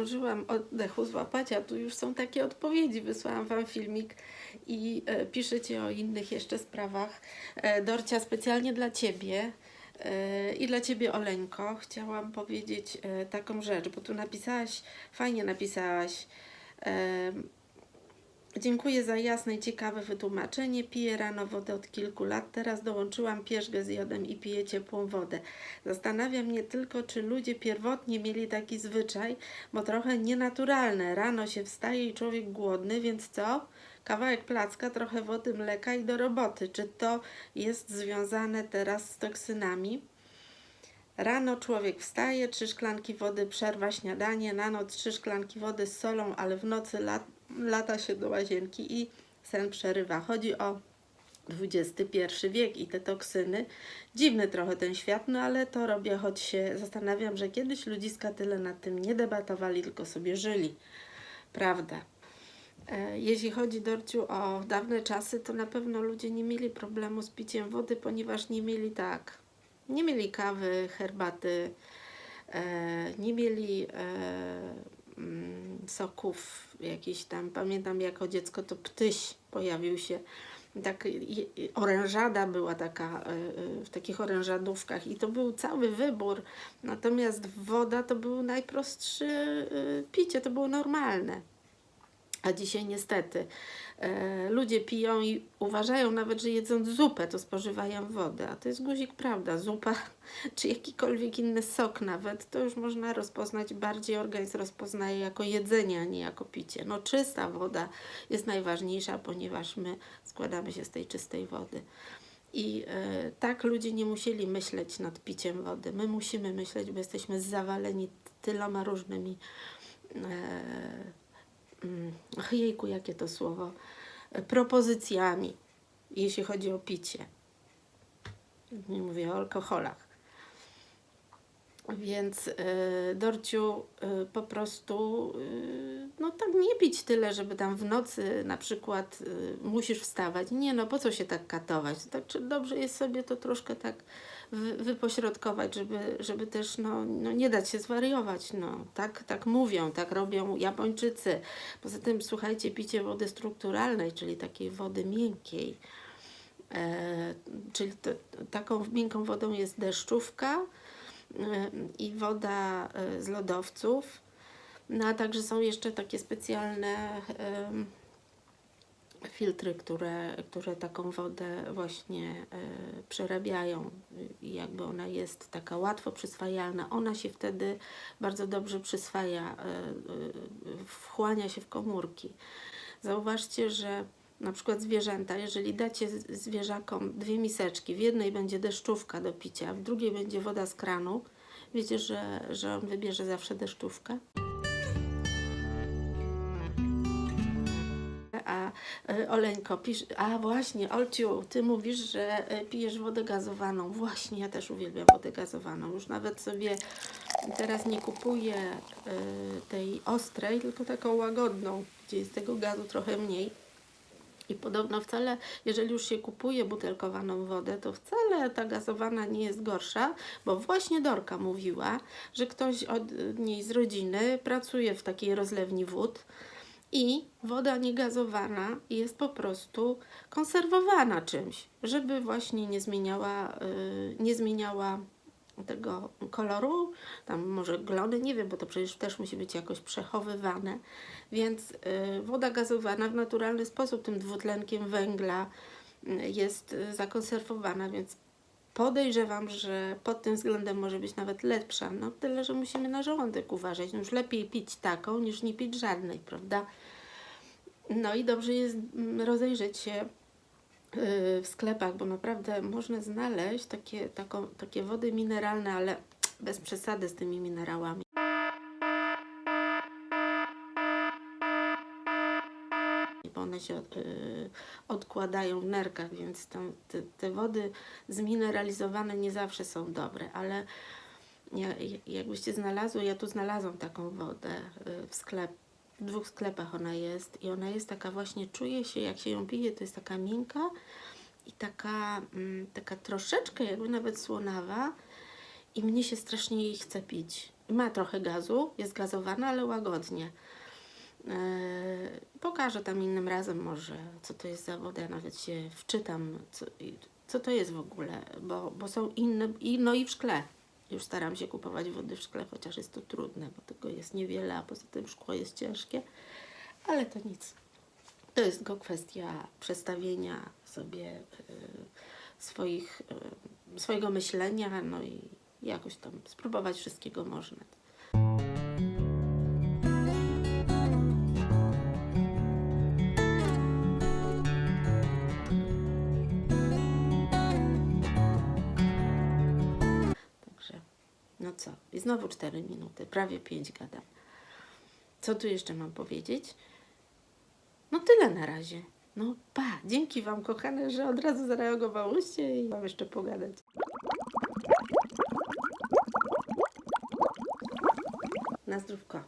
zdążyłam oddechu złapać, a tu już są takie odpowiedzi. Wysłałam Wam filmik i e, piszecie o innych jeszcze sprawach. E, Dorcia, specjalnie dla Ciebie e, i dla Ciebie, Oleńko, chciałam powiedzieć e, taką rzecz, bo tu napisałaś, fajnie napisałaś. E, Dziękuję za jasne i ciekawe wytłumaczenie. Piję rano wodę od kilku lat. Teraz dołączyłam pierzgę z jodem i piję ciepłą wodę. Zastanawia mnie tylko, czy ludzie pierwotnie mieli taki zwyczaj, bo trochę nienaturalne. Rano się wstaje i człowiek głodny, więc co? Kawałek placka, trochę wody, mleka i do roboty. Czy to jest związane teraz z toksynami? Rano człowiek wstaje, trzy szklanki wody, przerwa śniadanie, na noc trzy szklanki wody z solą, ale w nocy lat, lata się do łazienki i sen przerywa. Chodzi o XXI wiek i te toksyny. Dziwny trochę ten świat, no ale to robię, choć się zastanawiam, że kiedyś ludziska tyle nad tym nie debatowali, tylko sobie żyli. Prawda. E, Jeśli chodzi, Dorciu, o dawne czasy, to na pewno ludzie nie mieli problemu z piciem wody, ponieważ nie mieli tak, nie mieli kawy, herbaty, e, nie mieli e, mm, soków jakichś tam. Pamiętam jako dziecko to ptyś pojawił się. Tak, i- i orężada była taka e, w takich orężadówkach i to był cały wybór. Natomiast woda to był najprostszy e, picie, to było normalne. A dzisiaj niestety e, ludzie piją i uważają nawet, że jedząc zupę, to spożywają wodę. A to jest guzik prawda. Zupa czy jakikolwiek inny sok nawet, to już można rozpoznać, bardziej organizm rozpoznaje jako jedzenie, a nie jako picie. No czysta woda jest najważniejsza, ponieważ my składamy się z tej czystej wody. I e, tak ludzie nie musieli myśleć nad piciem wody. My musimy myśleć, bo jesteśmy zawaleni tyloma różnymi e, ach, jejku, jakie to słowo, propozycjami, jeśli chodzi o picie. Nie mówię o alkoholach. Więc y, Dorciu, y, po prostu y, no tak nie pić tyle, żeby tam w nocy na przykład y, musisz wstawać. Nie no, po co się tak katować? Tak czy dobrze jest sobie to troszkę tak wy, wypośrodkować, żeby, żeby też no, no nie dać się zwariować. No. Tak, tak mówią, tak robią Japończycy. Poza tym słuchajcie, picie wody strukturalnej, czyli takiej wody miękkiej, e, czyli to, taką miękką wodą jest deszczówka, i woda e, z lodowców. No a także są jeszcze takie specjalne em, filtry, które, które taką wodę właśnie e, przerabiają. I jakby ona jest taka łatwo przyswajalna. Ona się wtedy bardzo dobrze przyswaja, wchłania się w komórki. Zauważcie, że na przykład zwierzęta, jeżeli dacie zwierzakom dwie miseczki, w jednej będzie deszczówka do picia, w drugiej będzie woda z kranu, wiecie, że, że on wybierze zawsze deszczówkę? A e, Oleńko, pisz, a właśnie, Olciu, ty mówisz, że e, pijesz wodę gazowaną. Właśnie, ja też uwielbiam wodę gazowaną. Już nawet sobie teraz nie kupuję e, tej ostrej, tylko taką łagodną, gdzie jest tego gazu trochę mniej. I podobno wcale, jeżeli już się kupuje butelkowaną wodę, to wcale ta gazowana nie jest gorsza, bo właśnie Dorka mówiła, że ktoś od niej z rodziny pracuje w takiej rozlewni wód i woda niegazowana jest po prostu konserwowana czymś, żeby właśnie nie zmieniała, yy, nie zmieniała tego koloru, tam może glony, nie wiem, bo to przecież też musi być jakoś przechowywane, więc y, woda gazowana w naturalny sposób tym dwutlenkiem węgla y, jest y, zakonserwowana, więc podejrzewam, że pod tym względem może być nawet lepsza, no tyle, że musimy na żołądek uważać, no już lepiej pić taką, niż nie pić żadnej, prawda? No i dobrze jest mm, rozejrzeć się w sklepach, bo naprawdę można znaleźć takie, taką, takie wody mineralne, ale bez przesady z tymi minerałami. Bo one się y, odkładają w nerkach, więc tam te, te wody zmineralizowane nie zawsze są dobre, ale ja, jakbyście znalazły, ja tu znalazłam taką wodę y, w sklep, w dwóch sklepach ona jest i ona jest taka właśnie, czuje się, jak się ją pije, to jest taka miękka i taka, mm, taka troszeczkę jakby nawet słonawa i mnie się strasznie jej chce pić. ma trochę gazu, jest gazowana, ale łagodnie. Yy, pokażę tam innym razem może, co to jest za woda, ja nawet się wczytam, co, co to jest w ogóle, bo, bo są inne, i, no i w szkle. Już staram się kupować wody w szkle, chociaż jest to trudne, bo tego jest niewiele, a poza tym szkło jest ciężkie, ale to nic. To jest tylko kwestia przestawienia sobie y, swoich, y, swojego myślenia, no i jakoś tam spróbować wszystkiego można. Co? I znowu 4 minuty, prawie 5 gadam. Co tu jeszcze mam powiedzieć? No tyle na razie. No pa, dzięki Wam kochane, że od razu zareagowałyście i mam jeszcze pogadać. Na zdrówko.